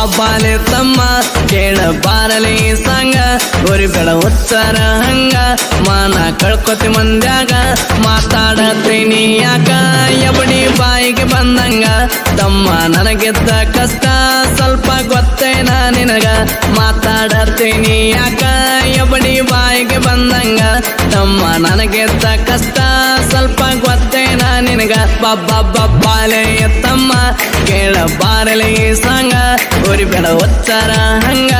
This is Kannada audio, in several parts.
ಬಾಬಾಲೆ ತಮ್ಮ ಕೇಳ ಬಾರಲಿ ಸಂಗ, ಊರಿ ಬೆಳ ಉತ್ತರ ಹಂಗ. ಮಾನ ಕಳ್ಕೊತಿ ಮಂದ್ಯಾಗ ಮಾತಾಡತೀನಿ ಯಾಕ ಎಬಡಿ ಬಾಯಿಗೆ ಬಂದಂಗ, ತಮ್ಮ ನನಗೆದ್ದ ಕಷ್ಟ, ಸ್ವಲ್ಪ ಗೊತ್ತೇನ ನಿನಗ. ಮಾತಾಡತೀನಿ ಯಾಕ ತಮ್ಮ ನನಗೆತ್ತ ಕಷ್ಟ. ಸ್ವಲ್ಪ ಗೊತ್ತೇನ ನಿನಗ. ಬಬ್ಬ ಬಾಲೆ ತಮ್ಮ ಕೇಳ ಬಾರಲಿ ಸಂಗ. ಊರಿ ಬೇಡ ಒತ್ತರ ಹಂಗ.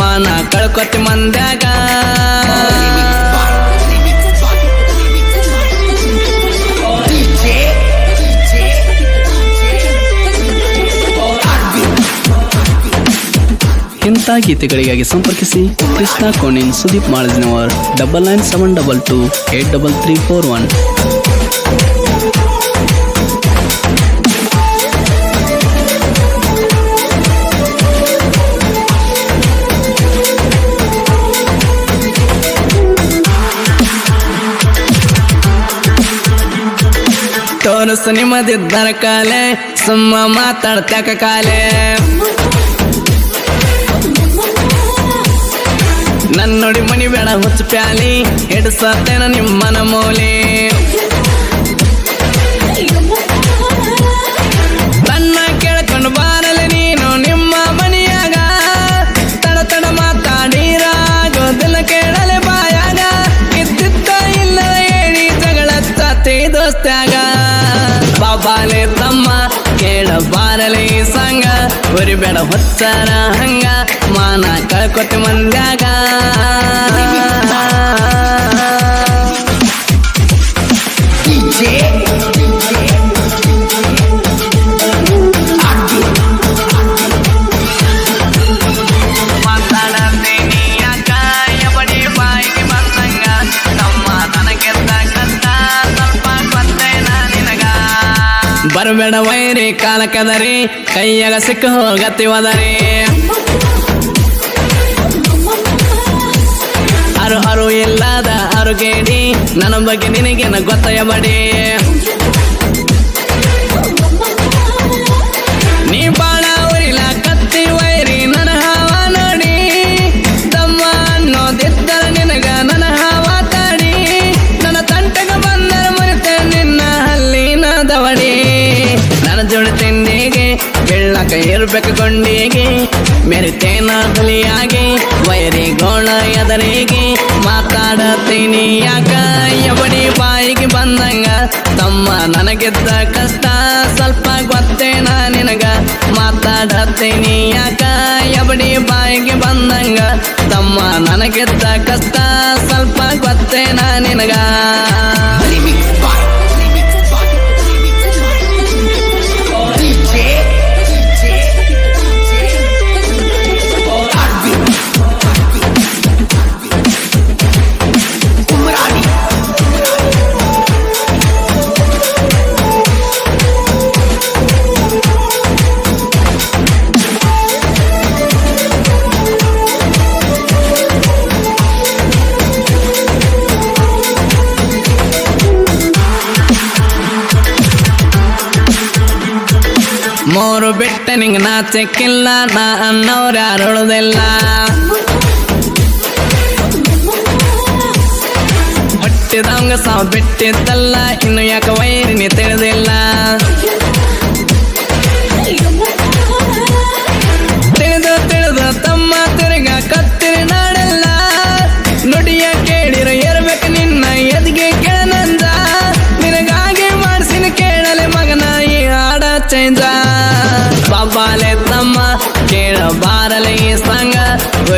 ಮಾನ ಕಳ್ಕೊತಿ ಮಂದ್ಯಾಗ. ಗೀತೆಗಳಿಗಾಗಿ ಸಂಪರ್ಕಿಸಿ Krishna ಕೋಣಿನ್ Sudeep Malajinavar double nine seven double two eight double three four one ತೋರಿಸು ನಿಮ್ಮದಿದ್ದರ ಕಾಲೆ, ಸುಮ್ಮ ಮಾತಾಡ್ತಕ ಕಾಲೆ. ನನ್ನ ನೋಡಿ ಮಣಿ ಬೇಡ ಹುಚ್ಚು ಪ್ಯಾಲಿ. ಹಿಡಿಸತ್ತೇನ ನಿಮ್ಮನ ಮೌಲಿ. ತನ್ನ ಕೇಳ್ಕೊಂಡು ಬಾರಲಿ ನೀನು ನಿಮ್ಮ ಮನಿಯಾಗ. ತಡ ತಡ ಮಾತಾಡಿರಾಗೋದಿಲ್ಲ ಕೇಳಲೆ ಬಾಯಾಗ. ಇದ್ದಿದ್ದ ಇಲ್ಲ ಹೇಳಿ ಜಗಳ ತತ್ತಿ ದೋಸ್ತ್ಯಾಗ. ಬಾಬಾಲೆ ಬಾರಲಿ ಸಂಗ ಬರಿಬೇಡ ಹೊತ್ತರ ಹಂಗ ಮಾನ ಕಳ್ಕೊತಿ ಮಂದ್ಯಾಗ. ಬರಬೇಡ ವೈರಿ ಕಾಲಕದರಿ ಕೈಯಾಗ ಸಿಕ್ಕ ಹೋಗತಿ ಒದರಿ. ಅರು ಅರು ಇಲ್ಲದ ಅರುಗೇಡಿ, ನನ್ನ ಬಗ್ಗೆ ನಿನಗೇನ ಗೊತ್ತಯ ಬಡಿ ಬೆಳ್ಳಕ ಇರ್ಬೇಕು ಗೊಂಡಿಗೆ ಮೆರಿತೇನ ಹುಲಿಯಾಗಿ ವೈರಿ ಗೋಳ ಎದರಿಗೆ, ಮಾತಾಡತೀನಿ ಯಾಕ? ಎಬಡಿ ಬಾಯಿಗೆ ಬಂದಂಗ, ತಮ್ಮ ನನಗಿದ್ದ ಕಷ್ಟ ಸ್ವಲ್ಪ ಗೊತ್ತೇನ ನಿನಗ, ಮಾತಾಡತೀನಿ ಯಾಕ? ಎಬಡಿ ಬಾಯಿಗೆ ಬಂದಂಗ, ತಮ್ಮ ನನಗಿದ್ದ ಕಷ್ಟ ಸ್ವಲ್ಪ ಗೊತ್ತೇನ ನಿನಗ. ಮೂರು ಬಿಟ್ಟ ನಾ ಚೆಕ್ಕಿಲ್ಲ, ನಾ ಅನ್ನೋರು ಯಾರು ಉಳ್ದಿಲ್ಲ ಬಿಟ್ಟಿದಂಗ ಸಾವು ಬಿಟ್ಟಿದ್ದಲ್ಲ, ಇನ್ನು ಯಾಕ ವೈರಿನಿ ತಿಳಿದಿಲ್ಲ?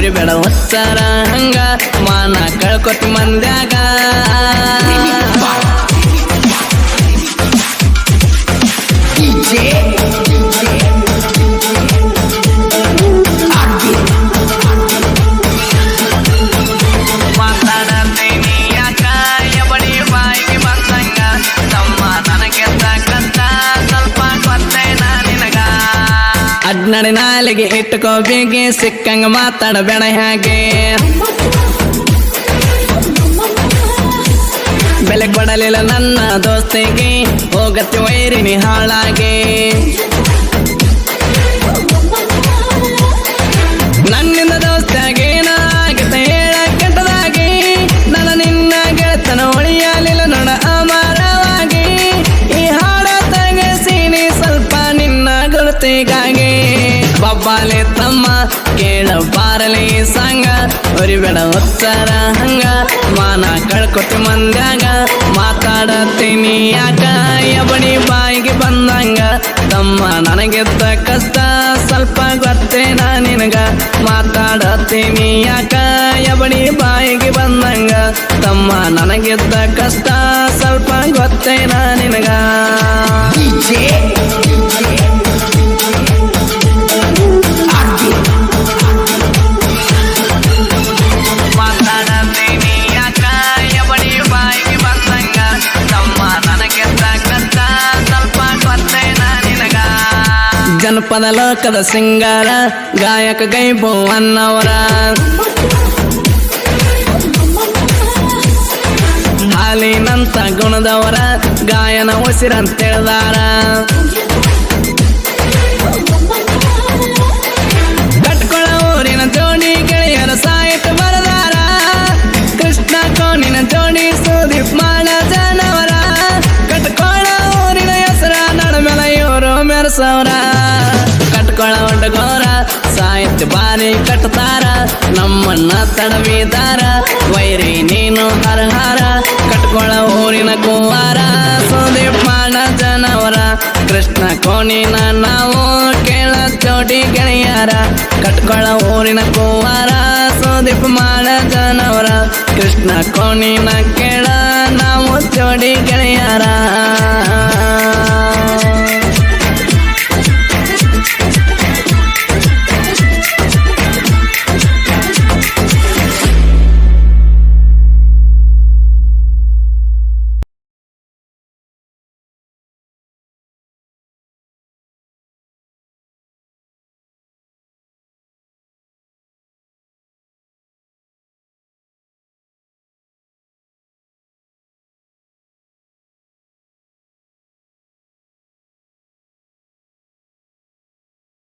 ಗುರಿ ಬೇಡ ಉತ್ತರ ಹಂಗ ಮಾನ ಕಳ್ಕೊತಿ ಮಂದ್ಯಾಗ. ಅಡ್ನಡಿ ನಾಲಿಗೆ ಇಟ್ಟುಕೋಬೇಕೆ ಸಿಕ್ಕಂಗ ಮಾತಾಡಬೇಡ ಹಾಗೆ ಬೆಲೆ ಕೊಡಲಿಲ್ಲ ನನ್ನ ದೋಸ್ತಿಗೆ ಹೋಗತ್ತೆ ವೈರಿನಿ ಹಾಳಾಗೆ. ಬಾಲೆ ತಮ್ಮ ಕೇಳ ಬಾರಲಿ ಸಂಗ ಹೊರಿಬೇಡ ಉತ್ತರ ಹಂಗ. ಮಾನ ಕಳ್ಕೊಟ್ಟು ಮಂದ್ಯಾಗ, ಮಾತಾಡತೀನಿ ಯಾಕ? ಎಬಡಿ ಬಾಯಿಗೆ ಬಂದಂಗ, ತಮ್ಮ ನನಗೆತ್ತ ಕಷ್ಟ ಸ್ವಲ್ಪ ಗೊತ್ತೇನ ನಿನಗ. ಮಾತಾಡತೀನಿ ಯಾಕ? ಎಬಡಿ ಬಾಯಿಗೆ ಬಂದಂಗ, ತಮ್ಮ ನನಗೆದ್ದ ಕಷ್ಟ ಸ್ವಲ್ಪ ಗೊತ್ತೇನ ನಿನಗ. ಜನಪದ ಲೋಕದ ಸಿಂಗಾರ ಗಾಯಕ ಗೈಬು ಅನ್ನವರ ಹಾಲಿನಂತ ಗುಣದವರ ಗಾಯನ ಉಸಿರಂತೇಳ್ದಾರ ಕಟ್ಕೊಳ ಬಾರಿ ಕಟ್ತಾರ, ನಮ್ಮನ್ನ ತಡವಿದಾರ. ವೈರಿ ನೀನು ಹರಹಾರ, ಕಟ್ಕೊಳ ಊರಿನ ಕುವಾರ. ಸುದೀಪ್ ಮಾಡ ಜನವರ, ಕೃಷ್ಣ ಕೋಣಿನ ನಾವು ಕೇಳ ಚೋಟಿ ಗೆಳೆಯರ. ಕಟ್ಕೊಳ ಊರಿನ ಕುವಾರ, ಸುದೀಪ್ ಮಾಡ ಜನವರ. ಕೃಷ್ಣ ಕೋಣಿನ ಕೇಳ ನಾವು ಚೋಡಿ ಗೆಳೆಯರ.